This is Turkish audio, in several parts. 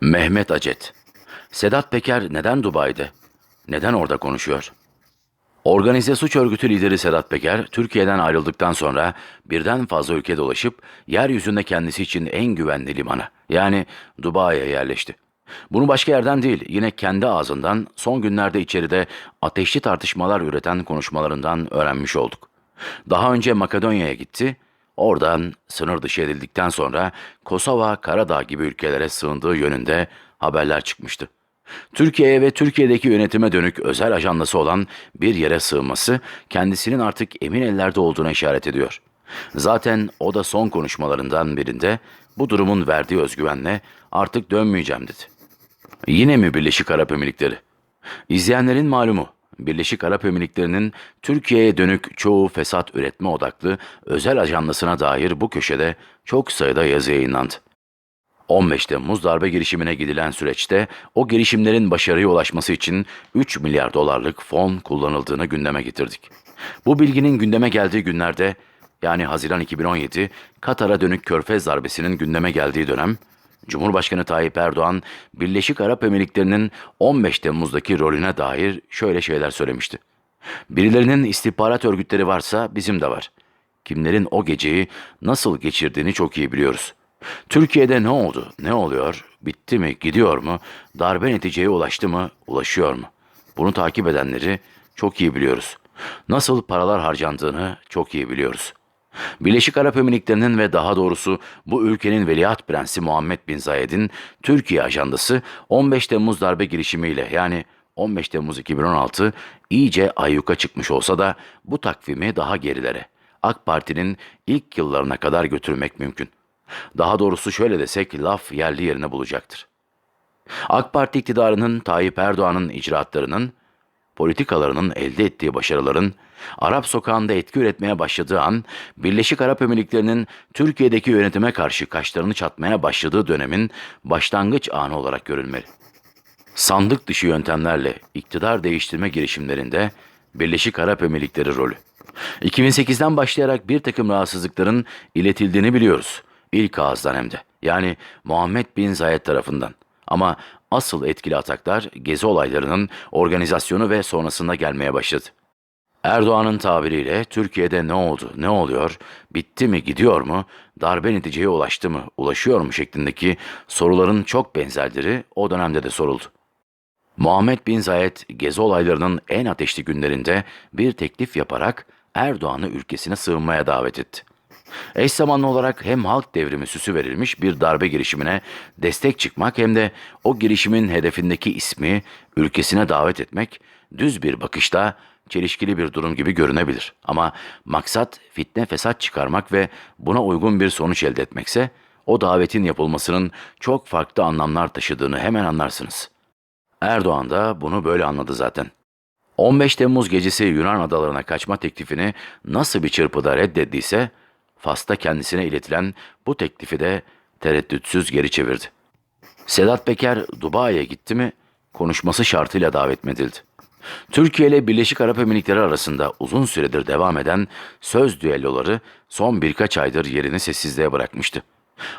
Mehmet Acet. Sedat Peker neden Dubai'de? Neden orada konuşuyor? Organize suç örgütü lideri Sedat Peker, Türkiye'den ayrıldıktan sonra birden fazla ülke dolaşıp yeryüzünde kendisi için en güvenli limana, yani Dubai'ye yerleşti. Bunu başka yerden değil, yine kendi ağzından son günlerde içeride ateşli tartışmalar üreten konuşmalarından öğrenmiş olduk. Daha önce Makedonya'ya gitti, oradan sınır dışı edildikten sonra Kosova, Karadağ gibi ülkelere sığındığı yönünde haberler çıkmıştı. Türkiye'ye ve Türkiye'deki yönetime dönük özel ajandası olan bir yere sığınması kendisinin artık emin ellerde olduğuna işaret ediyor. Zaten o da son konuşmalarından birinde bu durumun verdiği özgüvenle artık dönmeyeceğim dedi. Yine mi Birleşik Arap Emirlikleri? İzleyenlerin malumu Birleşik Arap Emirlikleri'nin Türkiye'ye dönük çoğu fesat üretme odaklı özel ajandasına dair bu köşede çok sayıda yazı yayınlandı. 15 Temmuz darbe girişimine gidilen süreçte o girişimlerin başarıya ulaşması için 3 milyar dolarlık fon kullanıldığını gündeme getirdik. Bu bilginin gündeme geldiği günlerde yani Haziran 2017 Katar'a dönük Körfez darbesinin gündeme geldiği dönem Cumhurbaşkanı Tayyip Erdoğan Birleşik Arap Emirlikleri'nin 15 Temmuz'daki rolüne dair şöyle şeyler söylemişti. Birilerinin istihbarat örgütleri varsa bizim de var. Kimlerin o geceyi nasıl geçirdiğini çok iyi biliyoruz. Türkiye'de ne oldu, ne oluyor, bitti mi, gidiyor mu, darbe neticeye ulaştı mı, ulaşıyor mu? Bunu takip edenleri çok iyi biliyoruz. Nasıl paralar harcandığını çok iyi biliyoruz. Birleşik Arap Emirlikleri'nin ve daha doğrusu bu ülkenin veliaht prensi Muhammed Bin Zayed'in Türkiye ajandası 15 Temmuz darbe girişimiyle yani 15 Temmuz 2016 iyice ayyuka çıkmış olsa da bu takvimi daha gerilere, AK Parti'nin ilk yıllarına kadar götürmek mümkün. Daha doğrusu şöyle desek laf yerli yerine bulacaktır. AK Parti iktidarının Tayyip Erdoğan'ın icraatlarının, politikalarının elde ettiği başarıların, Arap sokağında etki üretmeye başladığı an, Birleşik Arap Emirlikleri'nin Türkiye'deki yönetime karşı kaşlarını çatmaya başladığı dönemin başlangıç anı olarak görülmeli. Sandık dışı yöntemlerle iktidar değiştirme girişimlerinde Birleşik Arap Emirlikleri rolü. 2008'den başlayarak bir takım rahatsızlıkların iletildiğini biliyoruz. İlk ağızdan hem de. Yani Muhammed Bin Zayed tarafından. Ama asıl etkili ataklar gezi olaylarının organizasyonu ve sonrasında gelmeye başladı. Erdoğan'ın tabiriyle Türkiye'de ne oldu, ne oluyor, bitti mi, gidiyor mu, darbe neticeye ulaştı mı, ulaşıyor mu şeklindeki soruların çok benzerleri o dönemde de soruldu. Muhammed Bin Zayed gezi olaylarının en ateşli günlerinde bir teklif yaparak Erdoğan'ı ülkesine sığınmaya davet etti. Eş zamanlı olarak hem halk devrimi süsü verilmiş bir darbe girişimine destek çıkmak hem de o girişimin hedefindeki ismi ülkesine davet etmek düz bir bakışta çelişkili bir durum gibi görünebilir. Ama maksat fitne fesat çıkarmak ve buna uygun bir sonuç elde etmekse o davetin yapılmasının çok farklı anlamlar taşıdığını hemen anlarsınız. Erdoğan da bunu böyle anladı zaten. 15 Temmuz gecesi Yunan adalarına kaçma teklifini nasıl bir çırpıda reddettiyse Fas'ta kendisine iletilen bu teklifi de tereddütsüz geri çevirdi. Sedat Peker Dubai'ye gitti mi konuşması şartıyla davet edildi. Türkiye ile Birleşik Arap Emirlikleri arasında uzun süredir devam eden söz düelloları son birkaç aydır yerini sessizliğe bırakmıştı.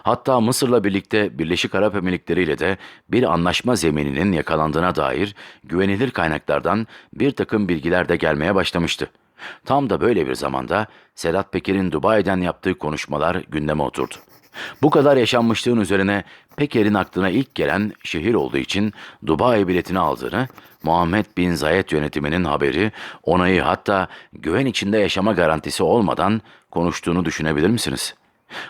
Hatta Mısır'la birlikte Birleşik Arap Emirlikleri ile de bir anlaşma zemininin yakalandığına dair güvenilir kaynaklardan bir takım bilgiler de gelmeye başlamıştı. Tam da böyle bir zamanda Sedat Peker'in Dubai'den yaptığı konuşmalar gündeme oturdu. Bu kadar yaşanmışlığın üzerine Peker'in aklına ilk gelen şehir olduğu için Dubai biletini aldığını, Muhammed Bin Zayed yönetiminin haberi, onayı hatta güven içinde yaşama garantisi olmadan konuştuğunu düşünebilir misiniz?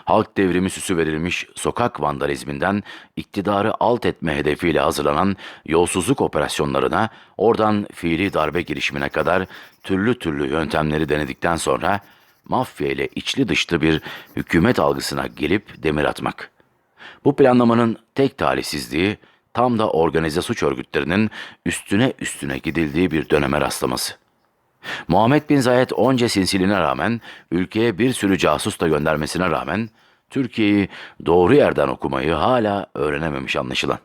Halk devrimi süsü verilmiş sokak vandalizminden iktidarı alt etme hedefiyle hazırlanan yolsuzluk operasyonlarına, oradan fiili darbe girişimine kadar türlü türlü yöntemleri denedikten sonra mafya ile içli dışlı bir hükümet algısına gelip demir atmak. Bu planlamanın tek talihsizliği tam da organize suç örgütlerinin üstüne üstüne gidildiği bir döneme rastlaması. Muhammed Bin Zayed onca sinsiliğine rağmen, ülkeye bir sürü casus da göndermesine rağmen, Türkiye'yi doğru yerden okumayı hala öğrenememiş anlaşılan.